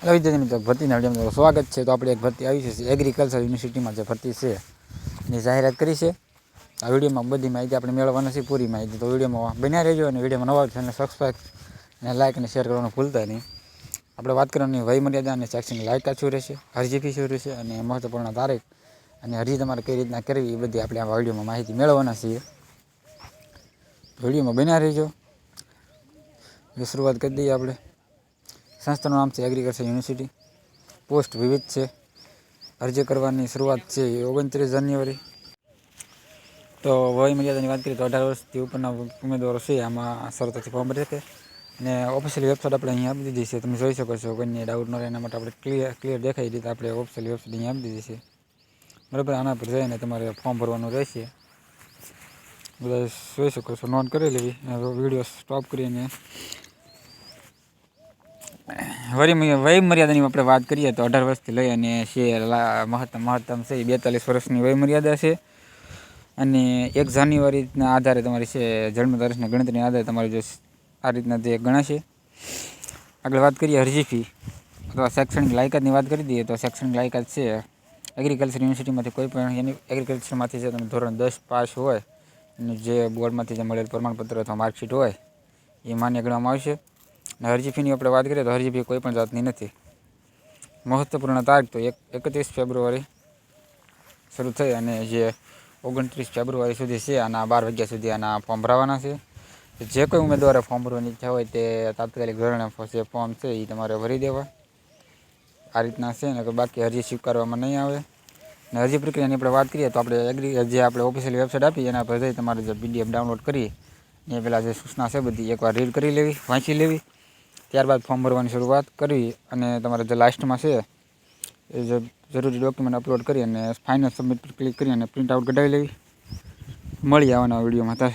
Hello, વિદ્યાર્થી મિત્રો, ભરતીના વિડીયોમાં સ્વાગત છે. તો આપણે એક ભરતી આવી છે એગ્રીકલ્ચર યુનિવર્સિટીમાં જે ભરતી છે, એની જાહેરાત કરી છે. આ વિડીયોમાં બધી માહિતી આપણે મેળવવાની છે પૂરી માહિતી. તો વિડીયોમાં બન્યા રહેજો અને વિડીયોમાં નવા ચેનલ સબસ્ક્રાઈબ અને લાઇક અને શેર કરવાનું ભૂલતા નહીં. આપણે વાત કરવાની વય મર્યાદા અને શૈક્ષણિક લાયકા શું રહેશે અરજી ફી શું રહેશે અને મહત્વપૂર્ણ તારીખ અને અરજી તમારે કઈ રીતના કરવી, એ બધી આપણે આ વિડીયોમાં માહિતી મેળવવાના છીએ. વિડીયોમાં બન્યા રહેજો. શરૂઆત કરી દઈએ આપણે. સંસ્થાનું નામ છે એગ્રીકલ્ચર યુનિવર્સિટી પોસ્ટ વિવિધ છે. અરજી કરવાની શરૂઆત છે ઓગણત્રીસ જાન્યુઆરી. તો વય મર્યાદાની વાત કરીએ તો અઢાર વર્ષથી ઉપરના ઉમેદવારો છે. આમાં સરળતાથી ફોર્મ ભરી શકે. અને ઓફિશિયલ વેબસાઇટ આપણે અહીંયા આપી દીધી છે. તમે જોઈ શકો છો, કોઈને ડાઉટ ન રહે એના માટે આપણે ક્લિયર ક્લિયર દેખાય રીતે આપણે ઓફિશિયલ વેબસાઇટ અહીંયા આપી દીધી છે. બરાબર, આના પર જઈને તમારે ફોર્મ ભરવાનું રહેશે. બધા જોઈ શકો છો, નોંધ કરી લેવી. વીડિયો સ્ટોપ કરીને વય વય મર્યાદાની આપણે વાત કરીએ તો અઢાર વર્ષથી લઈ અને છે મહત્તમ મહત્તમ છે. એ બેતાલીસ વર્ષની વય મર્યાદા છે. અને એક જાન્યુઆરીના આધારે તમારી છે જન્મ તારીખના ગણતરીના આધારે તમારી જો આ રીતના તે ગણાશે. આગળ વાત કરીએ અરજી ફી અથવા શૈક્ષણિક લાયકાતની વાત કરી દઈએ તો શૈક્ષણિક લાયકાત છે. એગ્રીકલ્ચર યુનિવર્સિટીમાંથી કોઈ પણ એની એગ્રીકલ્ચરમાંથી જે તમે ધોરણ દસ પાસ હોય અને જે બોર્ડમાંથી જે મળેલ પ્રમાણપત્ર અથવા માર્કશીટ હોય, એ માન્ય ગણવામાં આવશે. અને અરજી ફીની આપણે વાત કરીએ તો હરજીફી કોઈ પણ જાતની નથી. મહત્વપૂર્ણ તારીખ તો એક એકત્રીસ ફેબ્રુઆરી શરૂ થઈ અને જે ઓગણત્રીસ ફેબ્રુઆરી સુધી છે આના બાર વાગ્યા સુધી આના ફોર્મ ભરાવાના છે. જે કોઈ ઉમેદવારે ફોર્મ ભરવાની ઈચ્છા હોય તે તાત્કાલિક ધોરણે જે ફોર્મ છે એ તમારે ભરી દેવા. આ રીતના છે ને બાકી અરજી સ્વીકારવામાં નહીં આવે. અને અરજી પ્રક્રિયાની આપણે વાત કરીએ તો આપણે એગ્રી જે આપણે ઓફિશિયલ વેબસાઇટ આપી એના પર જઈ તમારે જે પીડીએફ ડાઉનલોડ કરી એ પહેલાં જે સૂચના છે બધી એકવાર રીડ કરી લેવી, વાંચી લેવી. ત્યારબાદ ફોર્મ ભરવાની શરૂઆત કરવી અને તમારે જે લાસ્ટમાં છે, એ જે જરૂરી ડોક્યુમેન્ટ અપલોડ કરી અને ફાઇનલ સબમિટ પર ક્લિક કરી અને પ્રિન્ટ આઉટ કઢાવી લેવી. મળી આવવાના વિડીયોમાં. તાર